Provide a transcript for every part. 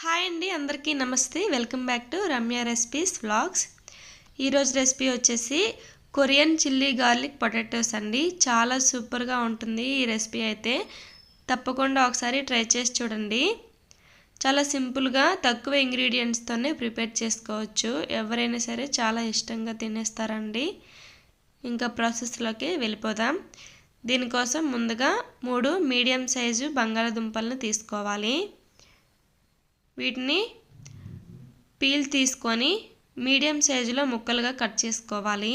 Hi అండి అందరికీ నమస్తే. Welcome back to Ramya recipes vlogs. ఈరోజు రెసిపీ వచ్చేసి కొరియన్ చిల్లీ గార్లిక్ పొటాటోస్ అండి. చాలా సూపర్గా ఉంటుంది ఈ రెసిపీ అయితే. తప్పకుండా ఒకసారి ట్రై చేసి చూడండి. చాలా సింపుల్గా తక్కువ ఇంగ్రీడియంట్స్తోనే ప్రిపేర్ చేసుకోవచ్చు. ఎవరైనా సరే చాలా ఇష్టంగా తినేస్తారండి. ఇంకా ప్రాసెస్లోకి వెళ్ళిపోదాం. దీనికోసం ముందుగా మూడు మీడియం సైజు బంగాళదుంపలను తీసుకోవాలి. వీటిని పీల్ తీసుకొని మీడియం సైజులో ముక్కలుగా కట్ చేసుకోవాలి.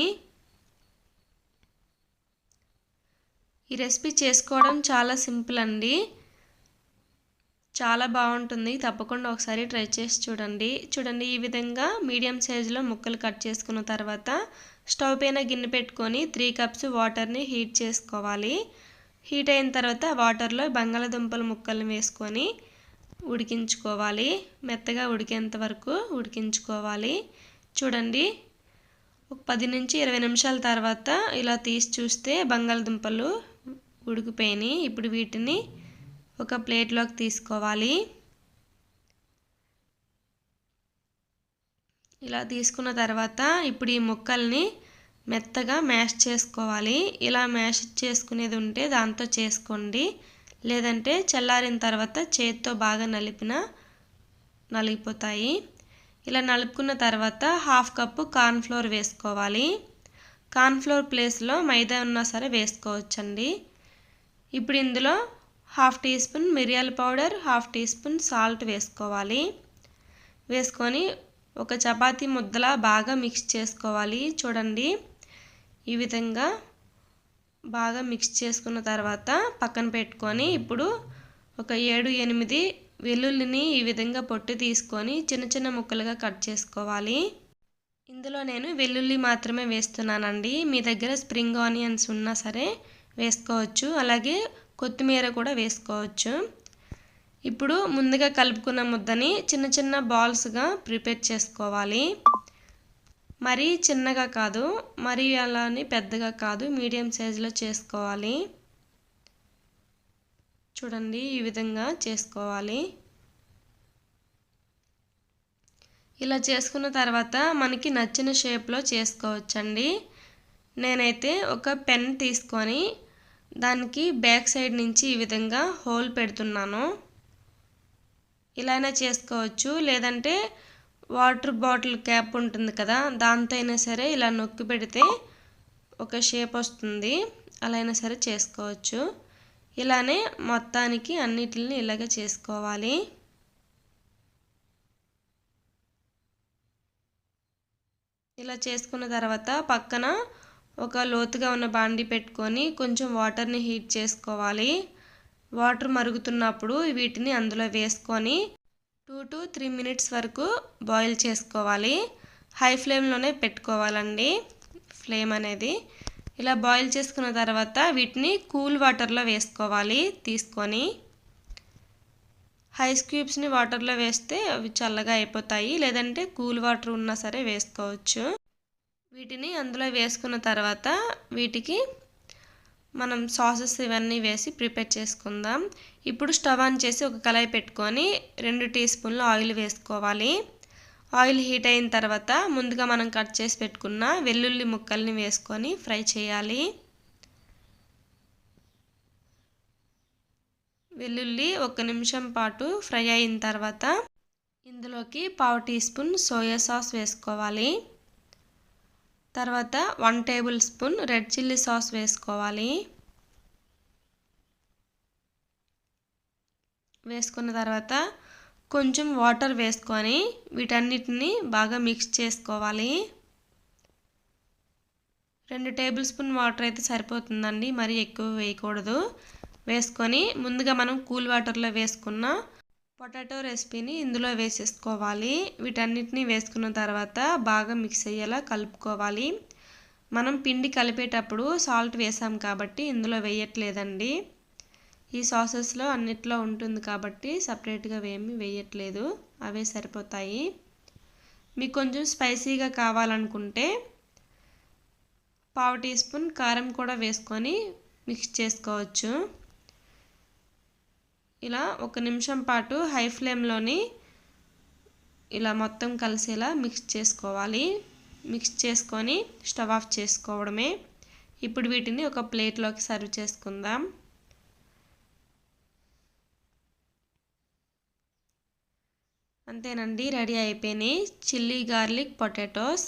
ఈ రెసిపీ చేసుకోవడం చాలా సింపుల్ అండి. చాలా బాగుంటుంది. తప్పకుండా ఒకసారి ట్రై చేసి చూడండి. చూడండి ఈ విధంగా మీడియం సైజులో ముక్కలు కట్ చేసుకున్న తర్వాత స్టవ్ పైన గిన్నె పెట్టుకొని త్రీ కప్స్ వాటర్ని హీట్ చేసుకోవాలి. హీట్ అయిన తర్వాత వాటర్లో బంగాళదుంపల ముక్కలను వేసుకొని ఉడికించుకోవాలి. మెత్తగా ఉడికేంత వరకు ఉడికించుకోవాలి. చూడండి. ఒక పది నుంచి ఇరవై నిమిషాల తర్వాత ఇలా తీసి చూస్తే బంగాళదుంపలు ఉడికిపోయినాయి. ఇప్పుడు వీటిని ఒక ప్లేట్లోకి తీసుకోవాలి. ఇలా తీసుకున్న తర్వాత ఇప్పుడు ఈ ముక్కల్ని మెత్తగా మ్యాష్ చేసుకోవాలి. ఇలా మ్యాష్ చేసుకునేది ఉంటే దాంతో చేసుకోండి. లేదంటే చల్లారిన తర్వాత చేతితో బాగా నలిపిన నలిగిపోతాయి. ఇలా నలుపుకున్న తర్వాత హాఫ్ కప్పు కార్న్ఫ్లోర్ వేసుకోవాలి. కార్న్ఫ్లోర్ ప్లేస్లో మైదా ఉన్నా సరే వేసుకోవచ్చండి. ఇప్పుడు ఇందులో హాఫ్ టీ స్పూన్ మిరియాల powder half tea spoon salt వేసుకోవాలి. వేసుకొని ఒక చపాతీ ముద్దలా బాగా మిక్స్ చేసుకోవాలి. చూడండి ఈ విధంగా బాగా మిక్స్ చేసుకున్న తర్వాత పక్కన పెట్టుకొని ఇప్పుడు ఒక ఏడు ఎనిమిది వెల్లుల్లిని ఈ విధంగా పొట్టు తీసుకొని చిన్న చిన్న ముక్కలుగా కట్ చేసుకోవాలి. ఇందులో నేను వెల్లుల్లి మాత్రమే వేస్తున్నానండి. మీ దగ్గర స్ప్రింగ్ ఆనియన్స్ ఉన్నా సరే వేసుకోవచ్చు. అలాగే కొత్తిమీర కూడా వేసుకోవచ్చు. ఇప్పుడు ముందుగా కలుపుకున్న ముద్దని చిన్న చిన్న బాల్స్గా ప్రిపేర్ చేసుకోవాలి. మరీ చిన్నగా కాదు మరీ అలానే పెద్దగా కాదు మీడియం సైజులో చేసుకోవాలి. చూడండి ఈ విధంగా చేసుకోవాలి. ఇలా చేసుకున్న తర్వాత మనకి నచ్చిన షేప్లో చేసుకోవచ్చండి. నేనైతే ఒక పెన్ తీసుకొని దానికి బ్యాక్ సైడ్ నుంచి ఈ విధంగా హోల్ పెడుతున్నాను. ఇలానే చేసుకోవచ్చు. లేదంటే వాటర్ బాటిల్ క్యాప్ ఉంటుంది కదా దాంతో అయినా సరే ఇలా నొక్కి పెడితే ఒక షేప్ వస్తుంది. అలా అయినా సరే చేసుకోవచ్చు. ఇలానే మొత్తానికి అన్నిటిని ఇలాగే చేసుకోవాలి. ఇలా చేసుకున్న తర్వాత పక్కన ఒక లోతుగా ఉన్న బాండి పెట్టుకొని కొంచెం వాటర్ని హీట్ చేసుకోవాలి. వాటర్ మరుగుతున్నప్పుడు వీటిని అందులో వేసుకొని టూ టు త్రీ మినిట్స్ వరకు బాయిల్ చేసుకోవాలి. హై ఫ్లేమ్లోనే పెట్టుకోవాలండి. ఫ్లేమ్ అనేది ఇలా బాయిల్ చేసుకున్న తర్వాత వీటిని కూల్ వాటర్లో వేసుకోవాలి తీసుకొని. హైస్ క్యూబ్స్ని వాటర్లో వేస్తే అవి చల్లగా అయిపోతాయి. లేదంటే కూల్ వాటర్ ఉన్నా సరే వేసుకోవచ్చు. వీటిని అందులో వేసుకున్న తర్వాత వీటికి మనం సాసెస్ ఇవన్నీ వేసి ప్రిపేర్ చేసుకుందాం. ఇప్పుడు స్టవ్ ఆన్ చేసి ఒక కళాయి పెట్టుకొని రెండు టీ స్పూన్లు ఆయిల్ వేసుకోవాలి. ఆయిల్ హీట్ అయిన తర్వాత ముందుగా మనం కట్ చేసి పెట్టుకున్న వెల్లుల్లి ముక్కల్ని వేసుకొని ఫ్రై చేయాలి. వెల్లుల్లి ఒక నిమిషం పాటు ఫ్రై అయిన తర్వాత ఇందులోకి పావు టీ స్పూన్ సోయా సాస్ వేసుకోవాలి. తర్వాత one table spoon red chilli sauce వేసుకోవాలి. వేసుకున్న తర్వాత కొంచెం వాటర్ వేసుకొని వీటన్నిటిని బాగా మిక్స్ చేసుకోవాలి. రెండు టేబుల్ స్పూన్ వాటర్ అయితే సరిపోతుందండి మరీ ఎక్కువ వేయకూడదు. వేసుకొని ముందుగా మనం కూల్ వాటర్లో వేసుకున్న పొటాటో రెసిపీని ఇందులో వేసేసుకోవాలి. వీటన్నిటిని వేసుకున్న తర్వాత బాగా మిక్స్ అయ్యేలా కలుపుకోవాలి. మనం పిండి కలిపేటప్పుడు సాల్ట్ వేసాం కాబట్టి ఇందులో వేయట్లేదండి. ఈ సాసెస్లో అన్నిట్లో ఉంటుంది కాబట్టి సపరేట్గా ఏమి వేయట్లేదు. అవే సరిపోతాయి. మీకు కొంచెం స్పైసీగా కావాలనుకుంటే పావు టీ స్పూన్ కారం కూడా వేసుకొని మిక్స్ చేసుకోవచ్చు. ఇలా ఒక నిమిషం పాటు హై ఫ్లేమ్లోని ఇలా మొత్తం కలిసేలా మిక్స్ చేసుకోవాలి. మిక్స్ చేసుకొని స్టవ్ ఆఫ్ చేసుకోవడమే. ఇప్పుడు వీటిని ఒక ప్లేట్లోకి సర్వ్ చేసుకుందాం. అంతేనండి రెడీ అయిపోయినాయి. Chilli garlic potatoes.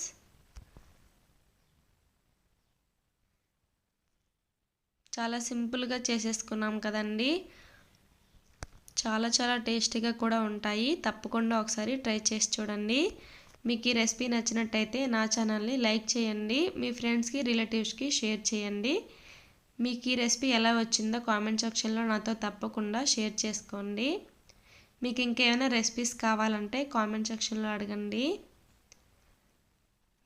చాలా సింపుల్గా చేసేసుకున్నాం కదండీ. చాలా చాలా టేస్టీగా కూడా ఉంటాయి. తప్పకుండా ఒకసారి ట్రై చేసి చూడండి. మీకు ఈ రెసిపీ నచ్చినట్టయితే నా ఛానల్ని లైక్ చేయండి. మీ ఫ్రెండ్స్కి రిలేటివ్స్కి షేర్ చేయండి. మీకు ఈ రెసిపీ ఎలా వచ్చిందో కామెంట్ సెక్షన్లో నాతో తప్పకుండా షేర్ చేసుకోండి. మీకు ఇంకేమైనా రెసిపీస్ కావాలంటే కామెంట్ సెక్షన్లో అడగండి.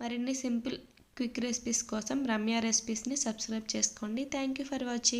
మరిన్ని సింపుల్ క్విక్ రెసిపీస్ కోసం రమ్య రెసిపీస్ని సబ్స్క్రైబ్ చేసుకోండి. Thank you for watching.